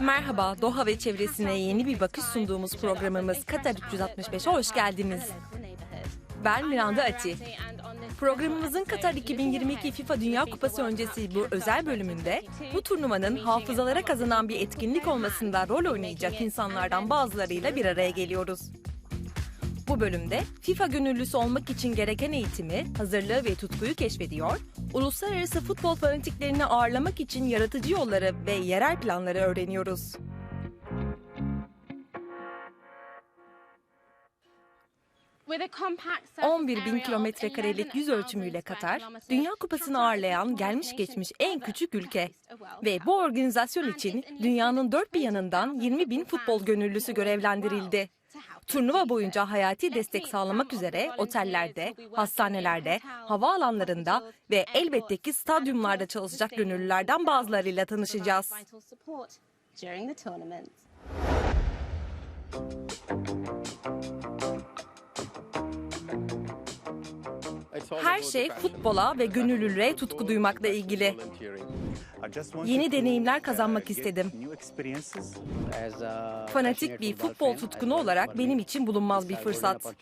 Merhaba, Doha ve çevresine yeni bir bakış sunduğumuz programımız Katar 365'e hoş geldiniz. Ben Miranda Ati. Programımızın Katar 2022 FIFA Dünya Kupası öncesi bu özel bölümünde bu turnuvanın hafızalara kazanan bir etkinlik olmasında rol oynayacak insanlardan bazılarıyla bir araya geliyoruz. Bu bölümde FIFA gönüllüsü olmak için gereken eğitimi, hazırlığı ve tutkuyu keşfediyor, uluslararası futbol fanatiklerini ağırlamak için yaratıcı yolları ve yerel planları öğreniyoruz. ...11 11 bin kilometre karelik yüz ölçümüyle Katar, Dünya Kupası'nı ağırlayan gelmiş geçmiş en küçük ülke. Ve bu organizasyon için dünyanın dört bir yanından 20 bin futbol gönüllüsü görevlendirildi. Turnuva boyunca hayati destek sağlamak üzere otellerde, hastanelerde, havaalanlarında ve elbette ki stadyumlarda çalışacak gönüllülerden bazılarıyla tanışacağız. Her şey futbola ve gönüllülüğe tutku duymakla ilgili. Yeni deneyimler kazanmak istedim. Fanatik bir futbol tutkunu olarak benim için bulunmaz bir fırsat.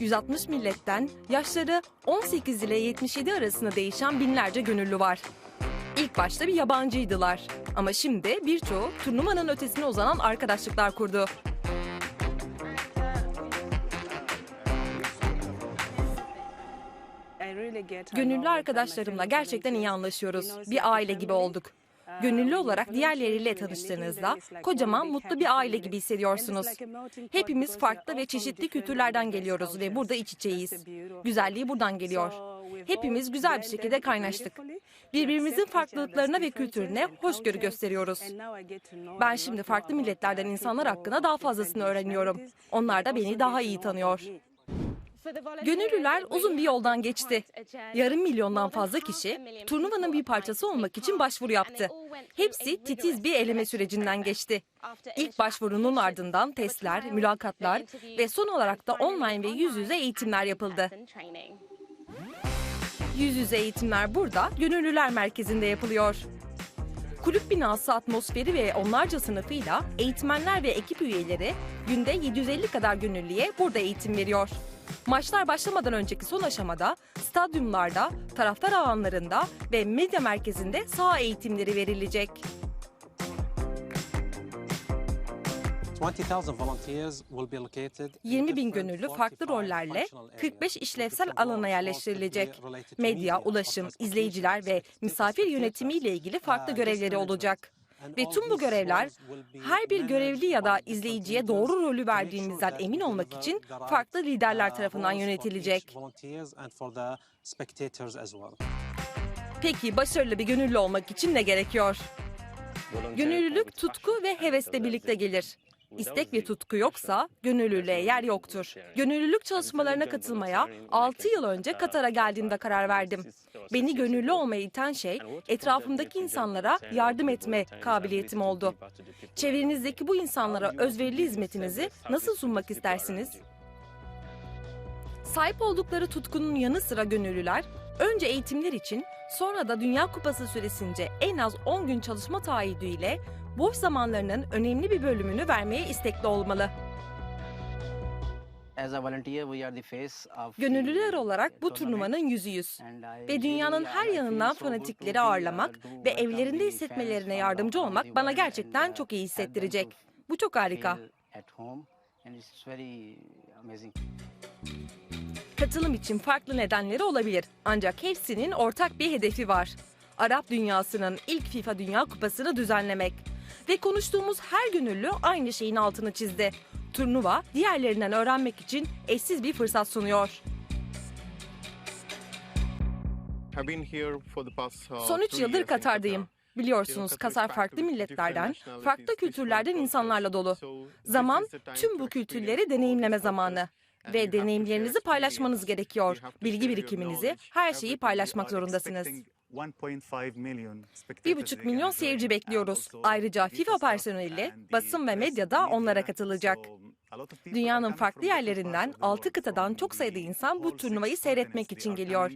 160 milletten yaşları 18 ile 77 arasında değişen binlerce gönüllü var. İlk başta bir yabancıydılar ama şimdi birçoğu turnuvanın ötesine uzanan arkadaşlıklar kurdu. Gönüllü arkadaşlarımla gerçekten iyi anlaşıyoruz. Bir aile gibi olduk. Gönüllü olarak diğerleriyle tanıştığınızda kocaman mutlu bir aile gibi hissediyorsunuz. Hepimiz farklı ve çeşitli kültürlerden geliyoruz ve burada iç içeyiz. Güzelliği buradan geliyor. Hepimiz güzel bir şekilde kaynaştık. Birbirimizin farklılıklarına ve kültürüne hoşgörü gösteriyoruz. Ben şimdi farklı milletlerden insanlar hakkında daha fazlasını öğreniyorum. Onlar da beni daha iyi tanıyor. Gönüllüler uzun bir yoldan geçti. Yarım milyondan fazla kişi turnuvanın bir parçası olmak için başvuru yaptı. Hepsi titiz bir eleme sürecinden geçti. İlk başvurunun ardından testler, mülakatlar ve son olarak da online ve yüz yüze eğitimler yapıldı. Yüz yüze eğitimler burada Gönüllüler Merkezi'nde yapılıyor. Kulüp binası atmosferi ve onlarca sınıfıyla eğitmenler ve ekip üyeleri günde 750 kadar gönüllüye burada eğitim veriyor. Maçlar başlamadan önceki son aşamada stadyumlarda, taraftar alanlarında ve medya merkezinde saha eğitimleri verilecek. 20 bin gönüllü farklı rollerle 45 işlevsel alana yerleştirilecek. Medya, ulaşım, izleyiciler ve misafir yönetimiyle ilgili farklı görevleri olacak. Ve tüm bu görevler her bir görevli ya da izleyiciye doğru rolü verdiğimizden emin olmak için farklı liderler tarafından yönetilecek. Peki başarılı bir gönüllü olmak için ne gerekiyor? Gönüllülük tutku ve hevesle birlikte gelir. İstek ve tutku yoksa gönüllülüğe yer yoktur. Gönüllülük çalışmalarına katılmaya 6 yıl önce Katar'a geldiğimde karar verdim. Beni gönüllü olmaya iten şey etrafımdaki insanlara yardım etme kabiliyetim oldu. Çevrenizdeki bu insanlara özverili hizmetinizi nasıl sunmak istersiniz? Sahip oldukları tutkunun yanı sıra gönüllüler önce eğitimler için sonra da Dünya Kupası süresince en az 10 gün çalışma taahhüdüyle boş zamanlarının önemli bir bölümünü vermeye istekli olmalı. Gönüllüler olarak bu turnuvanın yüzüyüz ve dünyanın her yanından fanatikleri ağırlamak ve evlerinde hissetmelerine yardımcı olmak bana gerçekten çok iyi hissettirecek. Bu çok harika. Katılım için farklı nedenleri olabilir ancak hepsinin ortak bir hedefi var. Arap dünyasının ilk FIFA Dünya Kupası'nı düzenlemek. Ve konuştuğumuz her gönüllü aynı şeyin altını çizdi. Turnuva diğerlerinden öğrenmek için eşsiz bir fırsat sunuyor. Son 3 yıldır Katar'dayım. Biliyorsunuz Katar farklı milletlerden, farklı kültürlerden insanlarla dolu. Zaman tüm bu kültürleri deneyimleme zamanı. Ve deneyimlerinizi paylaşmanız gerekiyor. Bilgi birikiminizi, her şeyi paylaşmak zorundasınız. Bir buçuk milyon seyirci bekliyoruz. Ayrıca FIFA personeli, basın ve medya da onlara katılacak. Dünyanın farklı yerlerinden, altı kıtadan çok sayıda insan bu turnuvayı seyretmek için geliyor.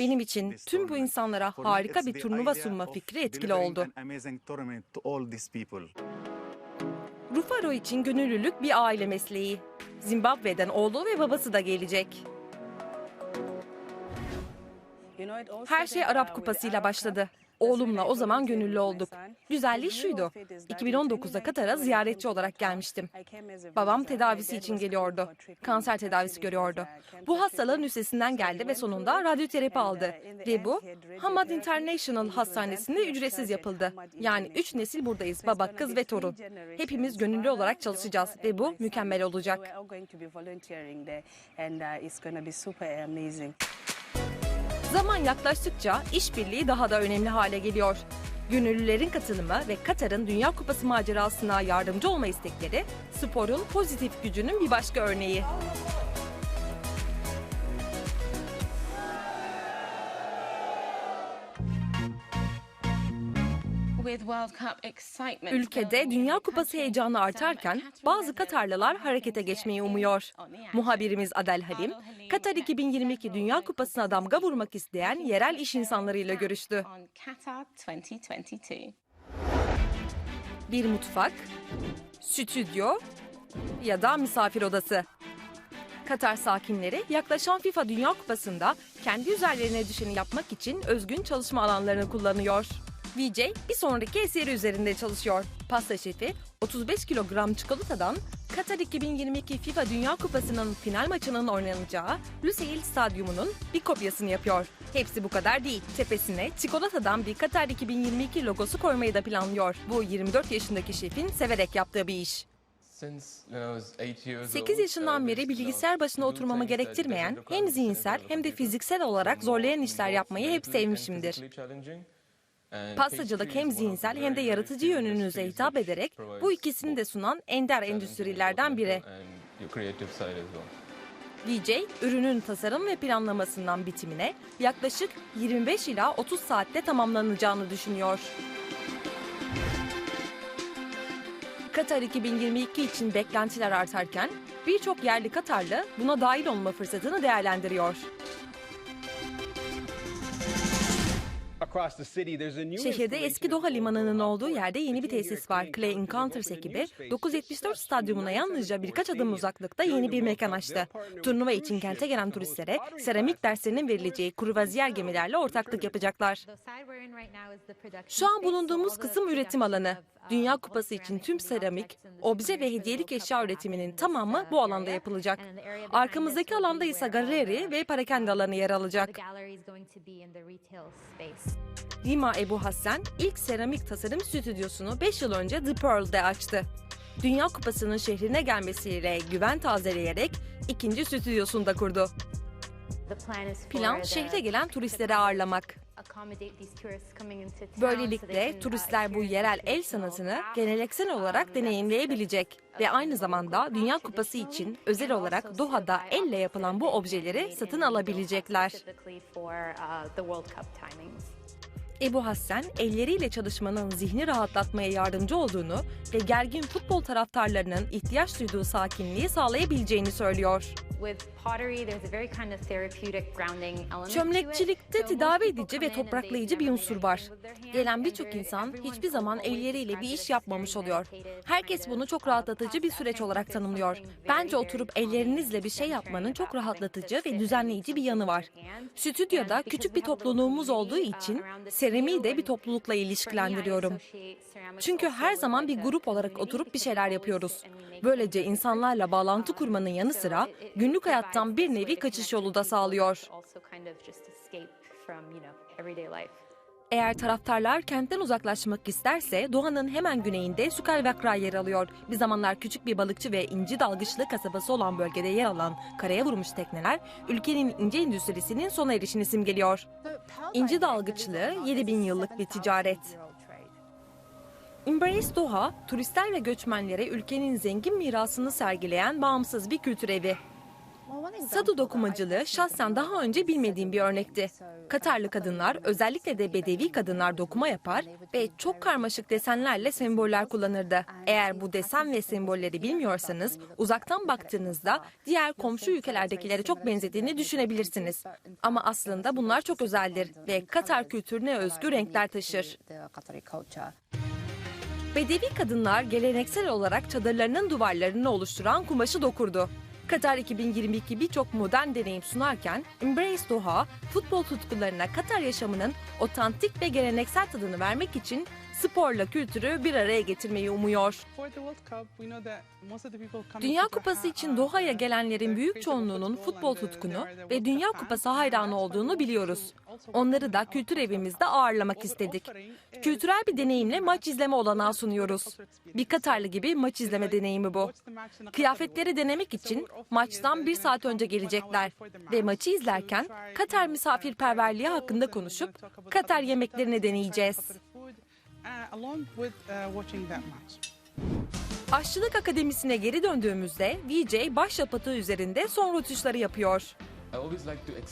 Benim için tüm bu insanlara harika bir turnuva sunma fikri etkili oldu. Rufaro için gönüllülük bir aile mesleği. Zimbabwe'den oğlu ve babası da gelecek. Her şey Arap Kupası'yla başladı. Oğlumla o zaman gönüllü olduk. Güzelliği şuydu. 2019'da Katar'a ziyaretçi olarak gelmiştim. Babam tedavisi için geliyordu. Kanser tedavisi görüyordu. Bu hastalığın üstesinden geldi ve sonunda radyoterapi aldı. Ve bu Hamad International Hastanesi'nde ücretsiz yapıldı. Yani üç nesil buradayız. Baba, kız ve torun. Hepimiz gönüllü olarak çalışacağız ve bu mükemmel olacak. Zaman yaklaştıkça işbirliği daha da önemli hale geliyor. Gönüllülerin katılımı ve Katar'ın Dünya Kupası macerasına yardımcı olma istekleri sporun pozitif gücünün bir başka örneği. Ülkede Dünya Kupası heyecanı artarken bazı Katarlılar harekete geçmeyi umuyor. Muhabirimiz Adel Halim, Katar 2022 Dünya Kupası'na damga vurmak isteyen yerel iş insanlarıyla görüştü. Bir mutfak, stüdyo ya da misafir odası. Katar sakinleri yaklaşan FIFA Dünya Kupası'nda kendi üzerlerine düşeni yapmak için özgün çalışma alanlarını kullanıyor. VJ bir sonraki eseri üzerinde çalışıyor. Pasta şefi 35 kilogram çikolatadan Katar 2022 FIFA Dünya Kupası'nın final maçının oynanacağı Lusail Stadyumu'nun bir kopyasını yapıyor. Hepsi bu kadar değil. Tepesine çikolatadan bir Katar 2022 logosu koymayı da planlıyor. Bu 24 yaşındaki şefin severek yaptığı bir iş. 8 yaşından beri bilgisayar başına oturmamı gerektirmeyen, hem zihinsel hem de fiziksel olarak zorlayan işler yapmayı hep sevmişimdir. Pastacılık hem zihinsel hem de yaratıcı yönünüze hitap ederek bu ikisini de sunan ender endüstrilerden biri. DJ, ürünün tasarım ve planlamasından bitimine yaklaşık 25 ila 30 saatte tamamlanacağını düşünüyor. Katar 2022 için beklentiler artarken birçok yerli Katarlı buna dahil olma fırsatını değerlendiriyor. Şehirde eski Doha Limanı'nın olduğu yerde yeni bir tesis var. Clay Encounters ekibi 974 stadyumuna yalnızca birkaç adım uzaklıkta yeni bir mekan açtı. Turnuva için kente gelen turistlere seramik derslerinin verileceği kruvaziyer gemilerle ortaklık yapacaklar. Şu an bulunduğumuz kısım üretim alanı. Dünya Kupası için tüm seramik, obje ve hediyelik eşya üretiminin tamamı bu alanda yapılacak. Arkamızdaki alanda ise galeri ve parakende alanı yer alacak. Dima Ebu Hassan ilk seramik tasarım stüdyosunu 5 yıl önce The Pearl'de açtı. Dünya Kupası'nın şehrine gelmesiyle güven tazeleyerek ikinci stüdyosunu da kurdu. Plan şehre gelen turistleri ağırlamak. Böylelikle turistler bu yerel el sanatını geleneksel olarak deneyimleyebilecek ve aynı zamanda Dünya Kupası için özel olarak Doha'da elle yapılan bu objeleri satın alabilecekler. Ebu Hassan, elleriyle çalışmanın zihni rahatlatmaya yardımcı olduğunu ve gergin futbol taraftarlarının ihtiyaç duyduğu sakinliği sağlayabileceğini söylüyor. Çömlekçilikte tedavi edici ve topraklayıcı bir unsur var. Gelen birçok insan hiçbir zaman elleriyle bir iş yapmamış oluyor. Herkes bunu çok rahatlatıcı bir süreç olarak tanımlıyor. Bence oturup ellerinizle bir şey yapmanın çok rahatlatıcı ve düzenleyici bir yanı var. Stüdyoda küçük bir topluluğumuz olduğu için seramiği de bir toplulukla ilişkilendiriyorum. Çünkü her zaman bir grup olarak oturup bir şeyler yapıyoruz. Böylece insanlarla bağlantı kurmanın yanı sıra günlük hayattan bir nevi kaçış yolu da sağlıyor. Eğer taraftarlar kentten uzaklaşmak isterse Doğan'ın hemen güneyinde Sukalvakra yer alıyor. Bir zamanlar küçük bir balıkçı ve inci dalgıçlı kasabası olan bölgede yer alan karaya vurmuş tekneler ülkenin ince endüstrisinin sona erişini simgeliyor. İnci dalgıçlığı 7000 yıllık bir ticaret. Embrace Doha, turistler ve göçmenlere ülkenin zengin mirasını sergileyen bağımsız bir kültür evi. Sadu dokumacılığı şahsen daha önce bilmediğim bir örnekti. Katarlı kadınlar, özellikle de bedevi kadınlar dokuma yapar ve çok karmaşık desenlerle semboller kullanırdı. Eğer bu desen ve sembolleri bilmiyorsanız, uzaktan baktığınızda diğer komşu ülkelerdekilere çok benzediğini düşünebilirsiniz. Ama aslında bunlar çok özeldir ve Katar kültürüne özgü renkler taşır. Bedevi kadınlar geleneksel olarak çadırlarının duvarlarını oluşturan kumaşı dokurdu. Katar 2022 birçok modern deneyim sunarken Embrace Doha, futbol tutkularına Katar yaşamının otantik ve geleneksel tadını vermek için sporla kültürü bir araya getirmeyi umuyor. Dünya Kupası için Doha'ya gelenlerin büyük çoğunluğunun futbol tutkunu ve Dünya Kupası hayranı olduğunu biliyoruz. Onları da kültür evimizde ağırlamak istedik. Kültürel bir deneyimle maç izleme olanağı sunuyoruz. Bir Katarlı gibi maç izleme deneyimi bu. Kıyafetleri denemek için maçtan bir saat önce gelecekler ve maçı izlerken Katar misafirperverliği hakkında konuşup Katar yemeklerini deneyeceğiz. Aşçılık Akademisi'ne geri döndüğümüzde VJ baş yapıtı üzerinde son rötuşları yapıyor.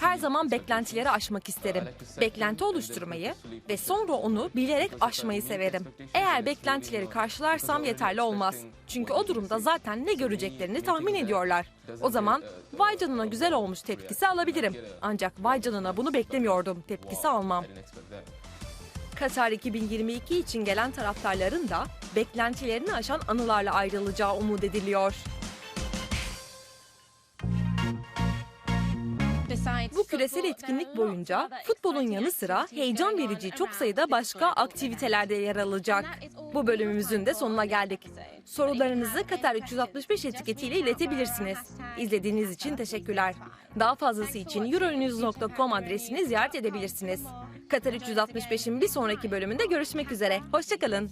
Her zaman beklentileri aşmak isterim. Beklenti oluşturmayı ve sonra onu bilerek aşmayı severim. Eğer beklentileri karşılarsam yeterli olmaz. Çünkü o durumda zaten ne göreceklerini tahmin ediyorlar. O zaman vay canına güzel olmuş tepkisi alabilirim. Ancak vay canına bunu beklemiyordum tepkisi almam. Katar 2022 için gelen taraftarların da beklentilerini aşan anılarla ayrılacağı umut ediliyor. Bu küresel etkinlik boyunca futbolun yanı sıra heyecan verici çok sayıda başka aktivitelerde yer alacak. Bu bölümümüzün de sonuna geldik. Sorularınızı Katar 365 etiketiyle iletebilirsiniz. İzlediğiniz için teşekkürler. Daha fazlası için euronews.com adresini ziyaret edebilirsiniz. Katar 365'in bir sonraki bölümünde görüşmek üzere. Hoşçakalın.